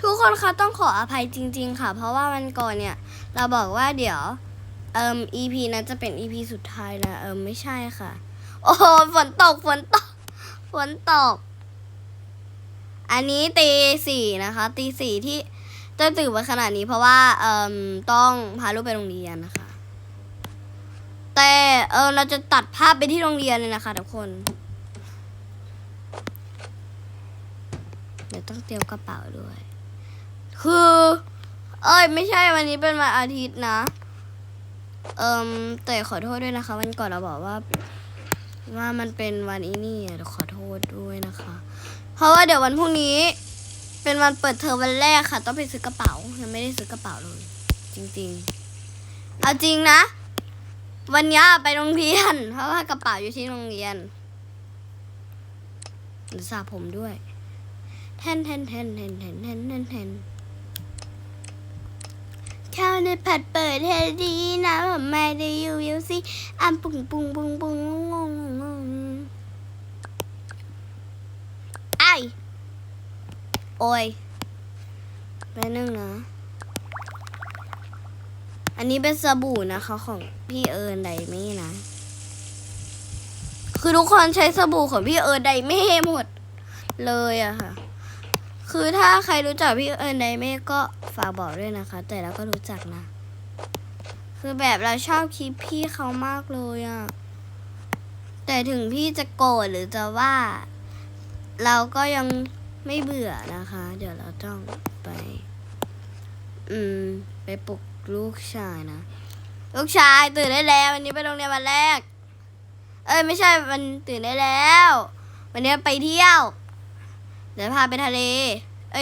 ทุกคนคะต้องขออภัยจริง ๆ ค่ะ เพราะว่าวันก่อนเนี่ย เราบอกว่าเดี๋ยวเอ่ม EP นั้นจะเป็น EP สุดท้ายนะเอิมไม่ใช่ค่ะ โอ้โหฝนตกฝนตกฝนตก อันนี้ตีสี่นะคะตีสี่ที่จะตื่นมาขนาดนี้เพราะว่าเอ่มต้องพาลูกไปโรงเรียนนะคะ แต่เออเราจะตัดภาพไปที่โรงเรียนเลยนะคะทุกคนเดี๋ยวต้องเตรียมกระเป๋าด้วย คือ เอ้ย ไม่ใช่วันนี้เป็นวันอาทิตย์นะ เอิมแต่ขอโทษด้วยนะคะ วันก่อนเราบอกว่า ว่ามันเป็นวันอีนี่ขอโทษด้วยนะคะ เพราะว่าเดี๋ยววันพรุ่งนี้ เป็นวันเปิดเทอมวันแรกค่ะ ต้องไปซื้อกระเป๋ายังไม่ได้ซื้อกระเป๋าเลย จริง ๆ เอาจริงนะ วันนี้ไปโรงเรียน เพราะว่ากระเป๋าอยู่ที่โรงเรียนหรืสระผมด้วยเทนเทนเทนเทนเทนเทนเทน ข้าวในผัดเปิดให้ดีนะผมไม่ได้อยู่ยูซี่อันปุ้งปุ้งปุ้งปุ้งงงงงไอโอ้ยไปนึงนะ อันนี้เป็นสบู่นะคะของพี่เอิญไดเม่นะ คือทุกคนใช้สบู่ของพี่เอิญไดเม่หมดเลยอะค่ะ คือถ้าใครรู้จักพี่เอิญไดเม่ก็ฝากบอกด้วยนะคะ แต่เราก็รู้จักนะ คือแบบเราชอบคลิปพี่เขามากเลยอะแต่ถึงพี่จะโกรธหรือจะว่า เราก็ยังไม่เบื่อนะคะ เดี๋ยวเราต้องไป อืม ไปปลุกลูกชายนะ ลูกชายตื่นได้แล้ววันนี้ไปโรงเรียนวันแรก เอ้ยไม่ใช่มันตื่นได้แล้ว วันนี้ไปเที่ยว เดี๋ยวพาไปทะเล